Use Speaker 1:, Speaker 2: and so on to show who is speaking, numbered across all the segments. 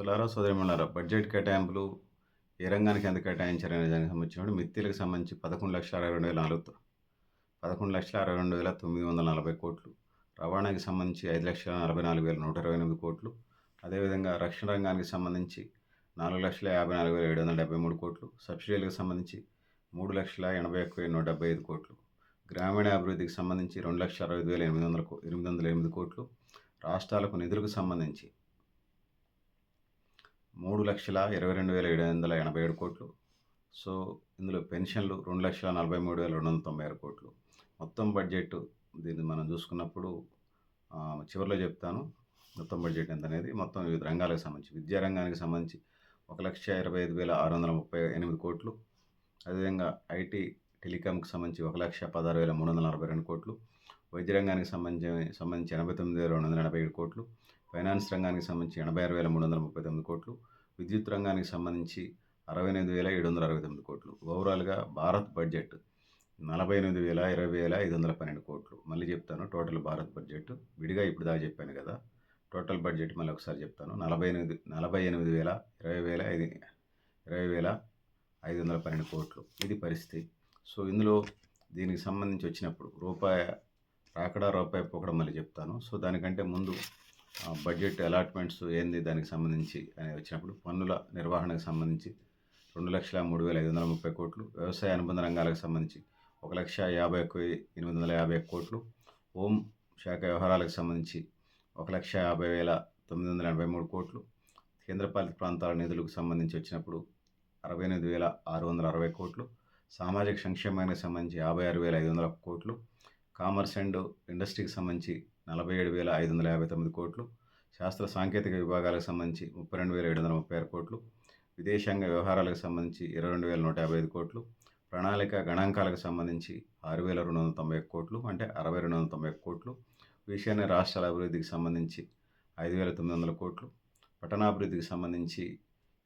Speaker 1: సోదరులారా సోదరిమణారా బడ్జెట్ కేటాయింపులు ఏ రంగానికి ఎంత కేటాయించారనే దానికి సంబంధించినప్పుడు మిత్తిలకు సంబంధించి పదకొండు లక్షల అరవై రెండు వేల నాలుగు పదకొండు లక్షల అరవై రెండు వేల తొమ్మిది వందల నలభై కోట్లు. రవాణాకి సంబంధించి ఐదు లక్షల నలభై నాలుగు వేల నూట ఇరవై ఎనిమిది కోట్లు. అదేవిధంగా రక్షణ రంగానికి సంబంధించి నాలుగు లక్షల యాభై నాలుగు వేల ఏడు వందల డెబ్బై మూడు కోట్లు. సబ్సిడీలకు సంబంధించి మూడు లక్షల ఎనభై ఒక్క వేల నూట డెబ్బై ఐదు కోట్లు. గ్రామీణ అభివృద్ధికి సంబంధించి రెండు లక్షల అరవై ఐదు వేల ఎనిమిది వందల ఎనిమిది వందల ఎనిమిది కోట్లు. రాష్ట్రాలకు నిధులకు సంబంధించి మూడు లక్షల ఇరవై రెండు వేల ఏడు వందల ఎనభై ఏడు కోట్లు. సో ఇందులో పెన్షన్లు రెండు లక్షల నలభై మూడు వేల రెండు వందల తొంభై ఆరు కోట్లు. మొత్తం బడ్జెట్ దీన్ని మనం చూసుకున్నప్పుడు చివరిలో చెప్తాను. మొత్తం బడ్జెట్ ఎంత అనేది మొత్తం వివిధ రంగాలకు సంబంధించి. విద్యా రంగానికి సంబంధించి ఒక లక్ష ఇరవై ఐదు వేల ఆరు వందల ముప్పై ఎనిమిది కోట్లు. అదేవిధంగా ఐటీ టెలికాంకి సంబంధించి ఒక లక్ష పదహారు వేల మూడు వందల నలభై రెండు కోట్లు. వైద్య రంగానికి సంబంధించి సంబంధించి ఎనభై తొమ్మిది వేల రెండు వందల ఎనభై ఏడు కోట్లు. ఫైనాన్స్ రంగానికి సంబంధించి ఎనభై ఆరు వేల మూడు వందల ముప్పై తొమ్మిది కోట్లు విద్యుత్ రంగానికి సంబంధించి అరవై ఎనిమిది వేల ఏడు వందల అరవై తొమ్మిది కోట్లు. ఓవరాల్గా భారత్ బడ్జెట్ నలభై ఎనిమిది వేల ఇరవై వేల ఐదు వందల పన్నెండు కోట్లు. మళ్ళీ చెప్తాను టోటల్ భారత్ బడ్జెట్ విడిగా ఇప్పుడు దాకా చెప్పాను కదా టోటల్ బడ్జెట్ మళ్ళీ ఒకసారి చెప్తాను. నలభై ఎనిమిది నలభై ఎనిమిది వేల ఇరవై వేల ఐదు ఇరవై వేల ఐదు వందల పన్నెండు కోట్లు. ఇది పరిస్థితి. సో ఇందులో దీనికి సంబంధించి వచ్చినప్పుడు రూపాయి రాకడా రూపాయి పోకడం మళ్ళీ చెప్తాను. సో దానికంటే ముందు బడ్జెట్ అలాట్మెంట్స్ ఏంది దానికి సంబంధించి అని వచ్చినప్పుడు పన్నుల నిర్వహణకు సంబంధించి రెండు లక్షల మూడు వేల ఐదు వందల ముప్పై కోట్లు వ్యవసాయ అనుబంధ రంగాలకు సంబంధించి ఒక లక్ష యాభై ఒక్క ఎనిమిది వందల యాభై కోట్లు హోం శాఖ వ్యవహారాలకు సంబంధించి ఒక లక్ష యాభై వేల తొమ్మిది వందల ఎనభై మూడు కోట్లు కేంద్రపాలిత ప్రాంతాల నిధులకు సంబంధించి వచ్చినప్పుడు అరవై ఎనిమిది వేల ఆరు వందల అరవై కోట్లు సామాజిక సంక్షేమానికి సంబంధించి యాభై ఆరు వేల ఐదు వందల కోట్లు కామర్స్ అండ్ ఇండస్ట్రీకి సంబంధించి నలభై ఏడు వేల ఐదు వందల యాభై తొమ్మిది కోట్లు. శాస్త్ర సాంకేతిక విభాగాలకు సంబంధించి ముప్పై రెండు వేల ఏడు వందల ముప్పై ఆరు కోట్లు. విదేశాంగ వ్యవహారాలకు సంబంధించి ఇరవై రెండు వేల నూట యాభై ఐదు కోట్లు. ప్రణాళిక గణాంకాలకు సంబంధించి ఆరు వేల రెండు వందల తొంభై ఒక్క కోట్లు అంటే అరవై రెండు వందల తొంభై ఒక్క కోట్లు. ఈశాన్య రాష్ట్రాల అభివృద్ధికి సంబంధించి ఐదు వేల తొమ్మిది వందల కోట్లు. పట్టణాభివృద్ధికి సంబంధించి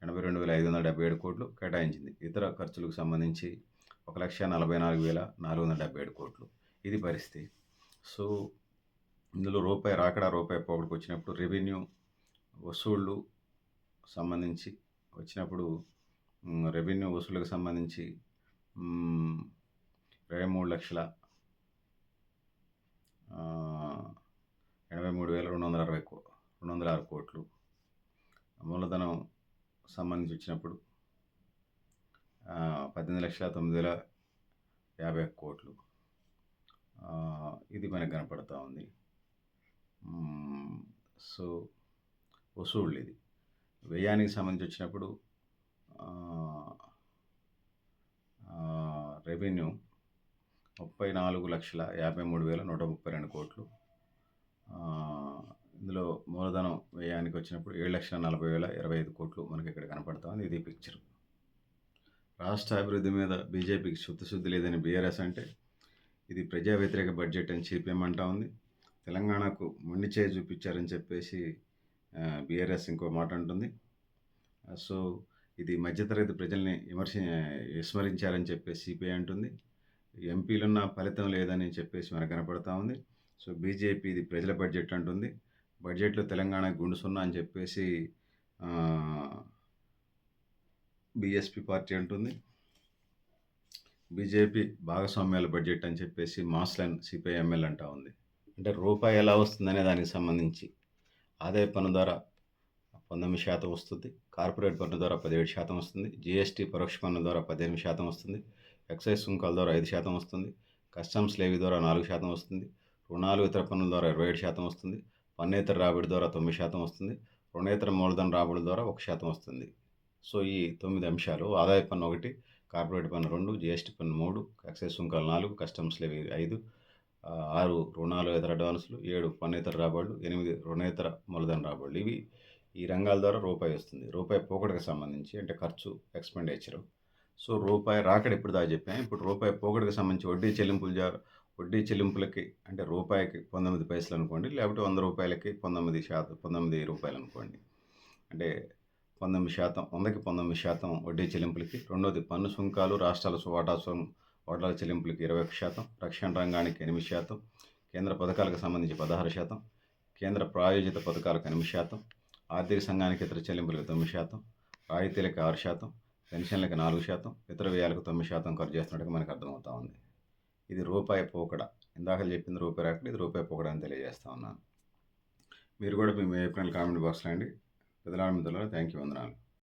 Speaker 1: ఎనభై రెండు వేల ఐదు వందల డెబ్బై ఏడు కోట్లు కేటాయించింది. ఇతర ఖర్చులకు సంబంధించి ఒక లక్ష నలభై నాలుగు వేల నాలుగు వందల డెబ్బై ఏడు కోట్లు. ఇది పరిస్థితి. సో ఇందులో రూపాయి రాకడా రూపాయి పోగడుకు వచ్చినప్పుడు రెవెన్యూ వసూళ్ళు సంబంధించి వచ్చినప్పుడు రెవెన్యూ వసూళ్ళకు సంబంధించి ఇరవై మూడు లక్షల ఎనభై మూడు వేల రెండు వందల అరవై కో రెండు వందల ఆరు కోట్లు మూలధనం సంబంధించి వచ్చినప్పుడు పద్దెనిమిది లక్షల తొమ్మిది వేల యాభై కోట్లు. ఇది మనకు కనపడతా ఉంది. సో వసూళ్ళు ఇది. వ్యయానికి సంబంధించి వచ్చినప్పుడు రెవెన్యూ ముప్పై నాలుగు లక్షల యాభై మూడు వేల నూట ముప్పై రెండు కోట్లు. ఇందులో మూలధనం వ్యయానికి వచ్చినప్పుడు ఏడు లక్షల నలభై వేల ఇరవై ఐదు కోట్లు మనకి ఇక్కడ కనపడతాం ఇది పిక్చర్ రాష్ట్ర అభివృద్ధి మీద బీజేపీకి శుద్ధశుద్ధి లేదని బీఆర్ఎస్ అంటే ఇది ప్రజా వ్యతిరేక బడ్జెట్ అని సిపిఎం అంటా ఉంది. తెలంగాణకు మొండి చేయి చూపించారని చెప్పేసి బీఆర్ఎస్ ఇంకో మాట అంటుంది. సో ఇది మధ్యతరగతి ప్రజల్ని విమర్శ విస్మరించారని చెప్పేసి సిపిఐ అంటుంది. ఎంపీలున్న ఫలితం లేదని చెప్పేసి మనకు కనపడతా ఉంది. సో బీజేపీ ఇది ప్రజల బడ్జెట్ అంటుంది. బడ్జెట్లో తెలంగాణ గుండు సున్నా అని చెప్పేసి బీఎస్పీ పార్టీ అంటుంది. బీజేపీ భాగస్వామ్యాల బడ్జెట్ అని చెప్పేసి మాస్లన్ ఎమ్మెల్యే అంటా ఉంది. అంటే రూపాయి ఎలా వస్తుందనే దానికి సంబంధించి ఆదాయ పన్ను ద్వారా పంతొమ్మిది శాతం వస్తుంది. కార్పొరేట్ పన్ను ద్వారా పదిహేడు శాతం వస్తుంది. జీఎస్టీ పరోక్ష పన్ను ద్వారా పద్దెనిమిది శాతం వస్తుంది. ఎక్సైజ్ సుంకాల ద్వారా ఐదు శాతం వస్తుంది. కస్టమ్స్ లేవీ ద్వారా నాలుగు శాతం వస్తుంది. రుణాలు ఇతర పన్నుల ద్వారా ఇరవై ఏడు శాతం వస్తుంది. పన్నేతర రాబడి ద్వారా తొమ్మిది శాతం వస్తుంది. రుణేతర మూలధన రాబడి ద్వారా ఒక శాతం వస్తుంది. సో ఈ తొమ్మిది అంశాలు ఆదాయ పన్ను ఒకటి కార్పొరేట్ పన్ను రెండు జీఎస్టీ పన్ను మూడు ఎక్సైజ్ సుంకాలు నాలుగు కస్టమ్స్ లేవీ ఐదు ఆరు రుణాలు ఇతర అడ్వాన్సులు ఏడు పన్నేతర రాబడులు ఎనిమిది రుణేతర మూలధన రాబడులు. ఇవి ఈ రంగాల ద్వారా రూపాయి వస్తుంది. రూపాయి పోకడకు సంబంధించి అంటే ఖర్చు ఎక్స్పెండిచరు సో రూపాయి రాకడ ఇప్పుడు దాకా చెప్పాను ఇప్పుడు రూపాయి పోకడకు సంబంధించి వడ్డీ చెల్లింపులు జారు వడ్డీ చెల్లింపులకి అంటే రూపాయికి పంతొమ్మిది పైసలు అనుకోండి లేకపోతే వంద రూపాయలకి పంతొమ్మిది శాతం పంతొమ్మిది రూపాయలు అనుకోండి. అంటే పంతొమ్మిది శాతం వందకి పంతొమ్మిది శాతం వడ్డీ చెల్లింపులకి. రెండోది పన్ను సుంకాలు రాష్ట్రాల సు- వాటా ఓటర్ల చెల్లింపులకు ఇరవై ఒక శాతం రక్షణ రంగానికి ఎనిమిది శాతం కేంద్ర పథకాలకు సంబంధించి పదహారు శాతం కేంద్ర ప్రాయోజిత పథకాలకు ఎనిమిది శాతం ఆర్థిక సంఘానికి ఇతర చెల్లింపులకు తొమ్మిది శాతం రాయితీలకు ఆరు శాతం పెన్షన్లకు నాలుగు శాతం ఇతర వ్యయాలకు తొమ్మిది శాతం ఖర్చు చేస్తున్నట్టుగా మనకు అర్థమవుతా ఉంది. ఇది రూపాయి పోకడ. ఇందాక చెప్పింది రూపాయి రాకడ ఇది రూపాయి పోకడ అని తెలియజేస్తా ఉన్నాను. మీరు కూడా మీ ఏప్రిల్ కామెంట్ బాక్స్లో అండి పెద్దలాడ మిత్రులు థ్యాంక్ యూ వందనాలు.